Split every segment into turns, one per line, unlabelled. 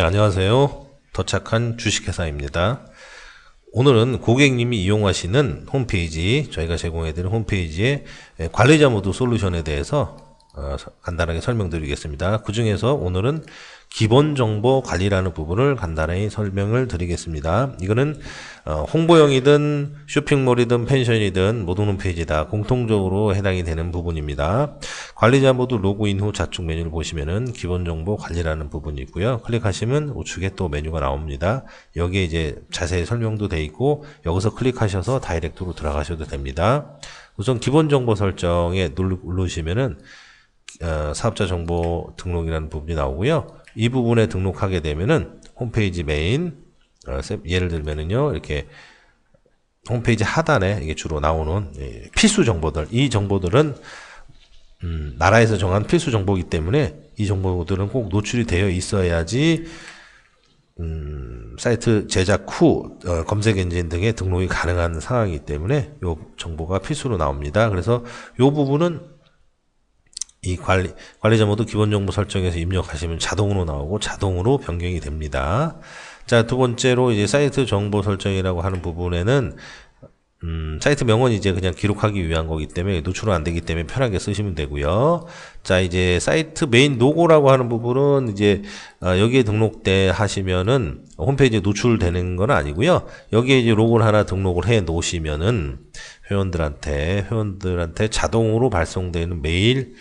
네, 안녕하세요. 더 착한 주식회사입니다. 오늘은 고객님이 이용하시는 홈페이지, 저희가 제공해드린 홈페이지의 관리자 모드 솔루션에 대해서 어, 간단하게 설명드리겠습니다. 그 중에서 오늘은 기본 정보 관리라는 부분을 간단히 설명을 드리겠습니다. 이거는 어, 홍보용이든 쇼핑몰이든 펜션이든 모든 홈페이지 다 공통적으로 해당이 되는 부분입니다. 관리자 모두 로그인 후 좌측 메뉴를 보시면은 기본 정보 관리라는 부분이 있고요. 클릭하시면 우측에 또 메뉴가 나옵니다. 여기에 이제 자세히 설명도 돼 있고 여기서 클릭하셔서 다이렉트로 들어가셔도 됩니다. 우선 기본 정보 설정에 누르시면은 어, 사업자 정보 등록이라는 부분이 나오고요. 이 부분에 등록하게 되면은 홈페이지 메인 어, 예를 들면은요 이렇게 홈페이지 하단에 이게 주로 나오는 예, 필수 정보들 이 정보들은 음, 나라에서 정한 필수 정보이기 때문에 이 정보들은 꼭 노출이 되어 있어야지 음, 사이트 제작 후 어, 검색 엔진 등에 등록이 가능한 상황이기 때문에 이 정보가 필수로 나옵니다. 그래서 이 부분은 이 관리, 관리자 모드 기본 정보 설정에서 입력하시면 자동으로 나오고 자동으로 변경이 됩니다. 자, 두 번째로 이제 사이트 정보 설정이라고 하는 부분에는 음, 사이트 명은 이제 그냥 기록하기 위한 거기 때문에 노출은 안 되기 때문에 편하게 쓰시면 되고요. 자, 이제 사이트 메인 로고라고 하는 부분은 이제 어, 여기에 등록돼 하시면은 홈페이지에 노출되는 건 아니고요. 여기에 이제 로고를 하나 등록을 해 놓으시면은 회원들한테 회원들한테 자동으로 발송되는 메일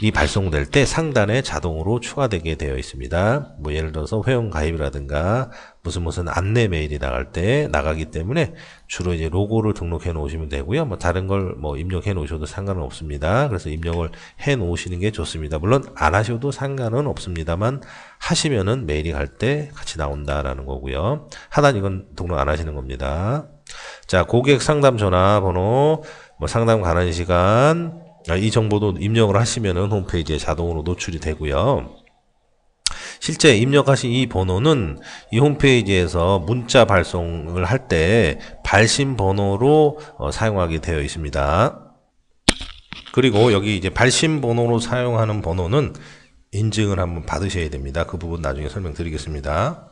이 발송될 때 상단에 자동으로 추가되게 되어 있습니다. 뭐 예를 들어서 회원 가입이라든가 무슨 무슨 안내 메일이 나갈 때 나가기 때문에 주로 이제 로고를 등록해 놓으시면 되고요. 뭐 다른 걸 뭐 입력해 놓으셔도 상관은 없습니다. 그래서 입력을 해 놓으시는 게 좋습니다. 물론 안 하셔도 상관은 없습니다만 하시면은 메일이 갈 때 같이 나온다라는 거고요. 하단 이건 등록 안 하시는 겁니다. 자, 고객 상담 전화번호, 뭐 상담 가는 시간, 아, 이 정보도 입력을 하시면은 홈페이지에 자동으로 노출이 되고요. 실제 입력하신 이 번호는 이 홈페이지에서 문자 발송을 할 때 발신 번호로 어, 사용하게 되어 있습니다. 그리고 여기 이제 발신 번호로 사용하는 번호는 인증을 한번 받으셔야 됩니다. 그 부분 나중에 설명드리겠습니다.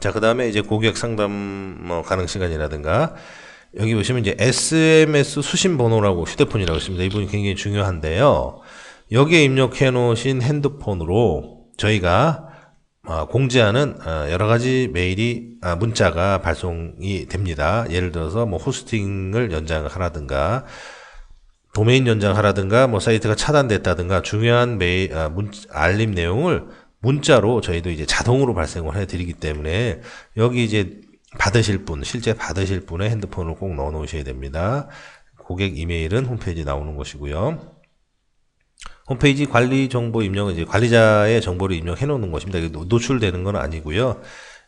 자, 그 다음에 이제 고객 상담 뭐 가능 시간이라든가 여기 보시면 이제 SMS 수신 번호라고 휴대폰이라고 있습니다. 이 부분이 굉장히 중요한데요. 여기에 입력해 놓으신 핸드폰으로 저희가 어, 공지하는 어, 여러 가지 메일이 아, 문자가 발송이 됩니다. 예를 들어서 뭐 호스팅을 연장하라든가 도메인 연장하라든가 뭐 사이트가 차단됐다든가 중요한 메일 아, 문, 알림 내용을 문자로 저희도 이제 자동으로 발생을 해드리기 때문에 여기 이제 받으실 분, 실제 받으실 분의 핸드폰을 꼭 넣어 놓으셔야 됩니다. 고객 이메일은 홈페이지 나오는 것이고요. 홈페이지 관리 정보 입력은 이제 관리자의 정보를 입력해 놓는 것입니다. 노출되는 건 아니고요.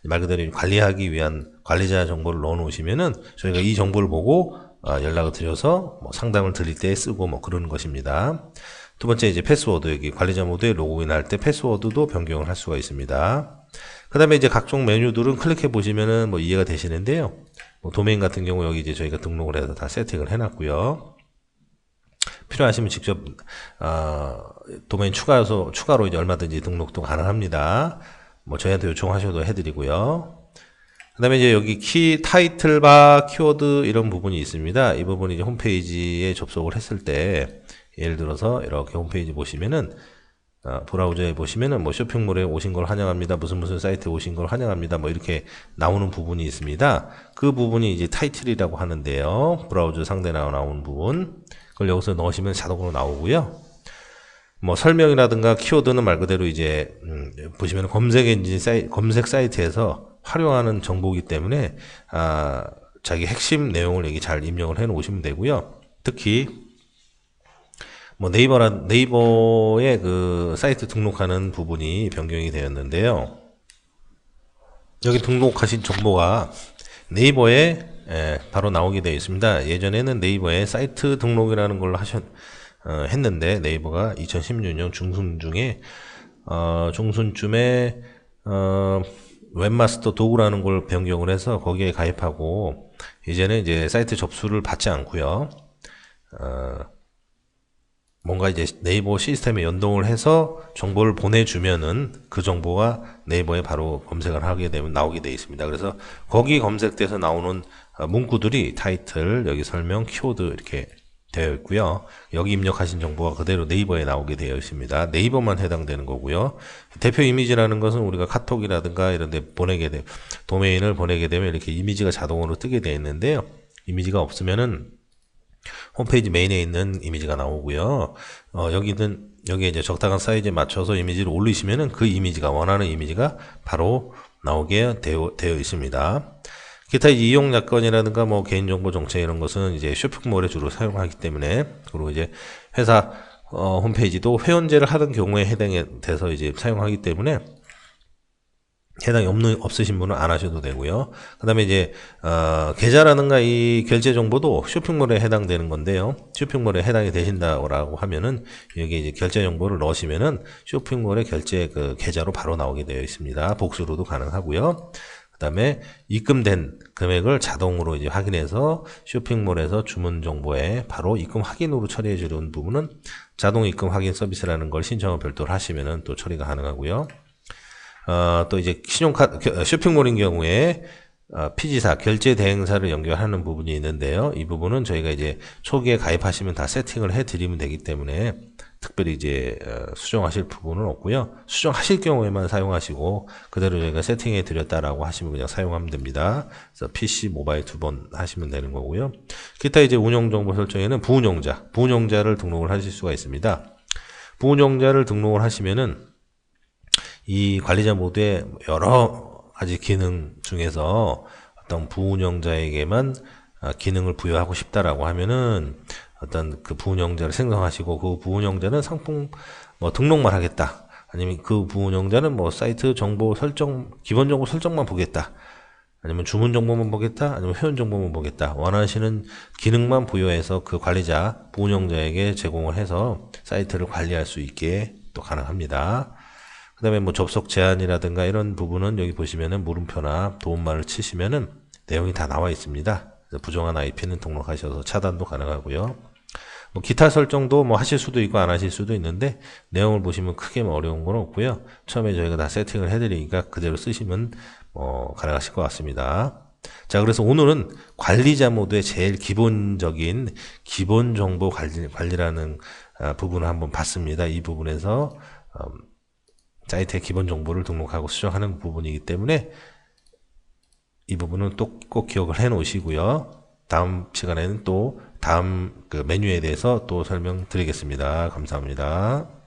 말 그대로 관리하기 위한 관리자 정보를 넣어 놓으시면은 저희가 이 정보를 보고 아, 연락을 드려서 뭐 상담을 드릴 때 쓰고 뭐 그러는 것입니다. 두 번째 이제 패스워드 여기 관리자 모드에 로그인 할 때 패스워드도 변경을 할 수가 있습니다. 그 다음에 이제 각종 메뉴들은 클릭해 보시면은 뭐 이해가 되시는데요. 뭐 도메인 같은 경우 여기 이제 저희가 등록을 해서 다 세팅을 해놨고요. 필요하시면 직접 어, 도메인 추가해서 추가로 이제 얼마든지 등록도 가능합니다. 뭐 저희한테 요청하셔도 해드리고요. 그 다음에 이제 여기 키 타이틀 바 키워드 이런 부분이 있습니다. 이 부분이 이제 홈페이지에 접속을 했을 때 예를 들어서 이렇게 홈페이지 보시면은 어, 브라우저에 보시면은 뭐 쇼핑몰에 오신 걸 환영합니다. 무슨 무슨 사이트에 오신 걸 환영합니다. 뭐 이렇게 나오는 부분이 있습니다. 그 부분이 이제 타이틀이라고 하는데요. 브라우저 상대 나오는 부분. 그걸 여기서 넣으시면 자동으로 나오고요. 뭐 설명이라든가 키워드는 말 그대로 이제 음, 보시면 검색 엔진 사이 검색 사이트에서 활용하는 정보이기 때문에 아 자기 핵심 내용을 여기 잘 입력을 해 놓으시면 되고요. 특히 뭐 네이버라 네이버의 그 사이트 등록하는 부분이 변경이 되었는데요. 여기 등록하신 정보가 네이버에 예, 바로 나오게 되어 있습니다. 예전에는 네이버에 사이트 등록이라는 걸 하셨 어, 했는데 네이버가 2016년 중순 중에 어, 중순쯤에 어, 웹마스터 도구라는 걸 변경을 해서 거기에 가입하고 이제는 이제 사이트 접수를 받지 않고요. 어, 뭔가 이제 네이버 시스템에 연동을 해서 정보를 보내주면은 그 정보가 네이버에 바로 검색을 하게 되면 나오게 되어 있습니다. 그래서 거기 검색돼서 나오는 어, 문구들이 타이틀, 여기 설명, 키워드 이렇게 되어 있고요. 여기 입력하신 정보가 그대로 네이버에 나오게 되어 있습니다. 네이버만 해당되는 거고요. 대표 이미지라는 것은 우리가 카톡이라든가 이런 데 보내게 돼 도메인을 보내게 되면 이렇게 이미지가 자동으로 뜨게 되어 있는데요. 이미지가 없으면은 홈페이지 메인에 있는 이미지가 나오고요. 어, 여기는 여기에 이제 적당한 사이즈에 맞춰서 이미지를 올리시면은 그 이미지가 원하는 이미지가 바로 나오게 되어, 되어 있습니다. 기타 이용 약관이라든가 뭐 개인정보 정책 이런 것은 이제 쇼핑몰에 주로 사용하기 때문에 그리고 이제 회사 어, 홈페이지도 회원제를 하던 경우에 해당이 돼서 이제 사용하기 때문에 해당이 없는 없으신 분은 안 하셔도 되고요. 그다음에 이제 어, 계좌라든가 이 결제 정보도 쇼핑몰에 해당되는 건데요. 쇼핑몰에 해당이 되신다고 하면은 여기 이제 결제 정보를 넣으시면은 쇼핑몰의 결제 그 계좌로 바로 나오게 되어 있습니다. 복수로도 가능하고요. 그다음에 입금된 금액을 자동으로 이제 확인해서 쇼핑몰에서 주문 정보에 바로 입금 확인으로 처리해 주는 부분은 자동 입금 확인 서비스라는 걸 신청을 별도로 하시면은 또 처리가 가능하고요. 어, 또 이제 신용카드 쇼핑몰인 경우에 어, 피지사 결제 대행사를 연결하는 부분이 있는데요. 이 부분은 저희가 이제 초기에 가입하시면 다 세팅을 해 드리면 되기 때문에 특별히 이제 어, 수정하실 부분은 없고요. 수정하실 경우에만 사용하시고 그대로 저희가 세팅해 드렸다라고 하시면 그냥 사용하면 됩니다. 그래서 PC, 모바일 두 번 하시면 되는 거고요. 기타 이제 운영 정보 설정에는 부운영자, 부운영자를 등록을 하실 수가 있습니다. 부운영자를 등록을 하시면은 이 관리자 모드에 여러 가지 기능 중에서 어떤 부운영자에게만 아, 기능을 부여하고 싶다라고 하면은 어떤 그 부운영자를 생성하시고 그 부운영자는 상품 뭐 등록만 하겠다. 아니면 그 부운영자는 뭐 사이트 정보 설정 기본 정보 설정만 보겠다. 아니면 주문 정보만 보겠다. 아니면 회원 정보만 보겠다. 원하시는 기능만 부여해서 그 관리자 부운영자에게 제공을 해서 사이트를 관리할 수 있게 또 가능합니다. 그 다음에 뭐 접속 제한이라든가 이런 부분은 여기 보시면은 물음표나 도움말을 치시면은 내용이 다 나와 있습니다. 부정한 IP는 등록하셔서 차단도 가능하고요. 뭐 기타 설정도 뭐 하실 수도 있고 안 하실 수도 있는데 내용을 보시면 크게 뭐 어려운 건 없고요. 처음에 저희가 다 세팅을 해드리니까 그대로 쓰시면 뭐 가능하실 것 같습니다. 자, 그래서 오늘은 관리자 모드의 제일 기본적인 기본 정보 관리, 관리라는 아, 부분을 한번 봤습니다. 이 부분에서 음, 사이트의 기본 정보를 등록하고 수정하는 부분이기 때문에 이 부분은 또 꼭 기억을 해 놓으시고요. 다음 시간에는 또 다음 그 메뉴에 대해서 또 설명드리겠습니다. 감사합니다.